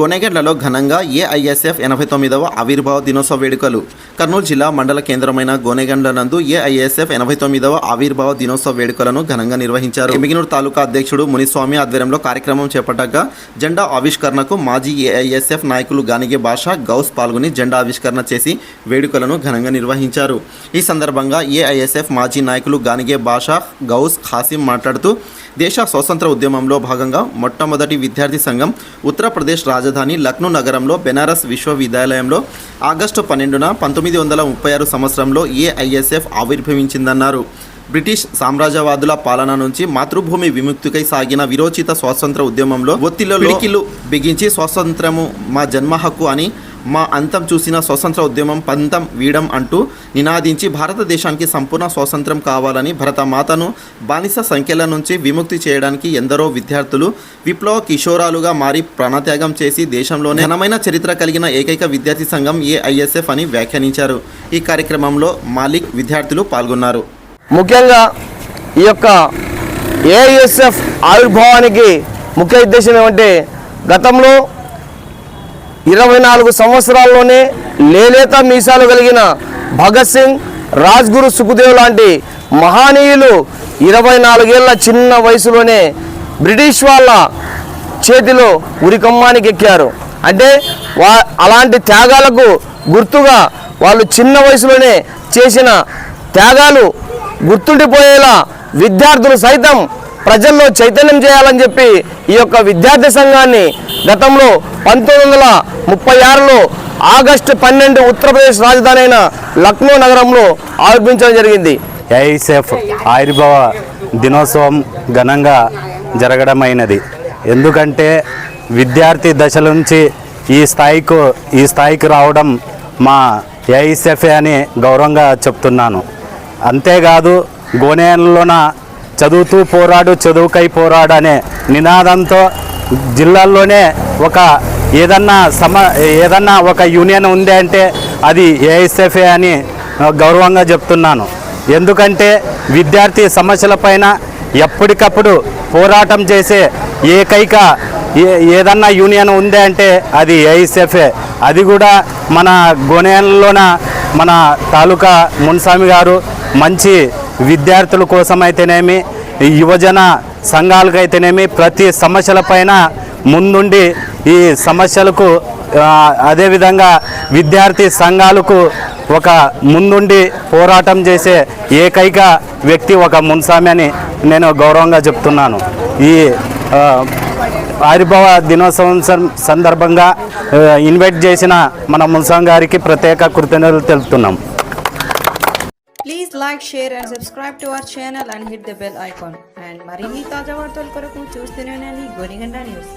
గోనెగడ్లలో ఘనంగా ఏఐఎస్ఎఫ్ ఎనభై తొమ్మిదవ ఆవిర్భావ దినోత్సవ వేడుకలు. కర్నూలు జిల్లా మండల కేంద్రమైన గోనెగండ్ల నందు ఏఐఎస్ఎఫ్ ఎనభై తొమ్మిదవ ఆవిర్భావ దినోత్సవ వేడుకలను ఘనంగా నిర్వహించారు. ఎమిగినూరు తాలూకా అధ్యక్షుడు మునిస్వామి ఆధ్వర్యంలో కార్యక్రమం చేపట్టగా జెండా ఆవిష్కరణకు మాజీ ఏఐఎస్ఎఫ్ నాయకులు గానిగే భాష గౌస్ పాల్గొని జెండా ఆవిష్కరణ చేసి వేడుకలను ఘనంగా నిర్వహించారు. ఈ సందర్భంగా ఏఐఎస్ఎఫ్ మాజీ నాయకులు గానిగే భాష గౌస్ ఖాసిం మాట్లాడుతూ దేశ స్వాతంత్ర ఉద్యమంలో భాగంగా మొట్టమొదటి విద్యార్థి సంఘం ఉత్తరప్రదేశ్ రాజధాని లక్నో నగరంలో బెనారస్ విశ్వవిద్యాలయంలో ఆగస్టు పన్నెండున పంతొమ్మిది వందల ముప్పై ఆరు సంవత్సరంలో ఏఐఎస్ఎఫ్ ఆవిర్భవించిందన్నారు. బ్రిటిష్ సామ్రాజ్యవాదుల పాలన నుంచి మాతృభూమి విముక్తికై సాగిన విరోచిత స్వాతంత్ర ఉద్యమంలో ఒత్తిలో పిడికిలు బిగించి స్వాతంత్రము మా జన్మ హక్కు అని మా అంతం చూసిన స్వతంత్ర ఉద్యమం పంతం వీడం అంటూ నినాదించి భారతదేశానికి సంపూర్ణ స్వాతంత్రం కావాలని భరతమాతను బానిస సంఖ్యల నుంచి విముక్తి చేయడానికి ఎందరో విద్యార్థులు విప్లవ కిషోరాలుగా మారి ప్రాణత్యాగం చేసి దేశంలోనే ఘనమైన చరిత్ర కలిగిన ఏకైక విద్యార్థి సంఘం ఏఐఎస్ఎఫ్ అని వ్యాఖ్యానించారు. ఈ కార్యక్రమంలో మాలిక్ విద్యార్థులు పాల్గొన్నారు. ముఖ్యంగా ఈ యొక్క ఏఐఎస్ఎఫ్ ఆవిర్భావానికి ముఖ్య ఉద్దేశం ఏమంటే గతంలో ఇరవై నాలుగు సంవత్సరాల్లోనే లేలేత మీసాలు కలిగిన భగత్ సింగ్ రాజ్గురు సుఖదేవ్ లాంటి మహానీయులు ఇరవై నాలుగేళ్ళ చిన్న వయసులోనే బ్రిటిష్ వాళ్ళ చేతిలో ఉరికమ్మానికి ఎక్కారు. అంటే వా అలాంటి త్యాగాలకు గుర్తుగా వాళ్ళు చిన్న వయసులోనే చేసిన త్యాగాలు గుర్తుండిపోయేలా విద్యార్థులు సైతం ప్రజల్లో చైతన్యం చేయాలని చెప్పి ఈ యొక్క విద్యార్థి సంఘాన్ని గతంలో పంతొమ్మిది వందల ముప్పై ఆరులో ఆగస్టు పన్నెండు ఉత్తరప్రదేశ్ రాజధాని అయిన లక్నో నగరంలో ఆవిర్భించడం జరిగింది. ఏఐసెఫ్ ఆవిర్భావ దినోత్సవం ఘనంగా జరగడమైనది. ఎందుకంటే విద్యార్థి దశ నుంచి ఈ స్థాయికు ఈ స్థాయికి రావడం మా ఏఐసెఫ్ఏ అని గౌరవంగా చెప్తున్నాను. అంతేకాదు గోనేలోన చదువుతూ పోరాడు చదువుకై పోరాడు అనే నినాదంతో జిల్లాల్లోనే ఒక ఏదన్నా సమ ఏదన్నా ఒక యూనియన్ ఉంది అంటే అది ఏఎస్ఎఫ్ఏ అని గౌరవంగా చెప్తున్నాను. ఎందుకంటే విద్యార్థి సమస్యలపైన ఎప్పటికప్పుడు పోరాటం చేసే ఏకైక ఏ ఏదన్నా యూనియన్ ఉంది అంటే అది ఏఎస్ఎఫ్ఏ అది కూడా మన గోనేలోన మన తాలూకా మున్స్వామి గారు మంచి విద్యార్థుల కోసమైతేనేమి యువజన సంఘాలకైతేనేమి ప్రతి సమస్యలపైన ముందుండి ఈ సమస్యలకు అదేవిధంగా విద్యార్థి సంఘాలకు ఒక ముందుండి పోరాటం చేసే ఏకైక వ్యక్తి ఒక మున్సామి అని నేను గౌరవంగా చెప్తున్నాను. ఈ ఆరిభవ దినోత్సవం సందర్భంగా ఇన్వైట్ చేసిన మన మున్సాం గారికి ప్రత్యేక కృతజ్ఞతలు తెలుపుతున్నాం. Please like, share and subscribe to our channel and hit the bell icon. And మరిన్ని తాజా వార్తల కొరకు చూస్తూనే ఉండండి గోనిగండ న్యూస్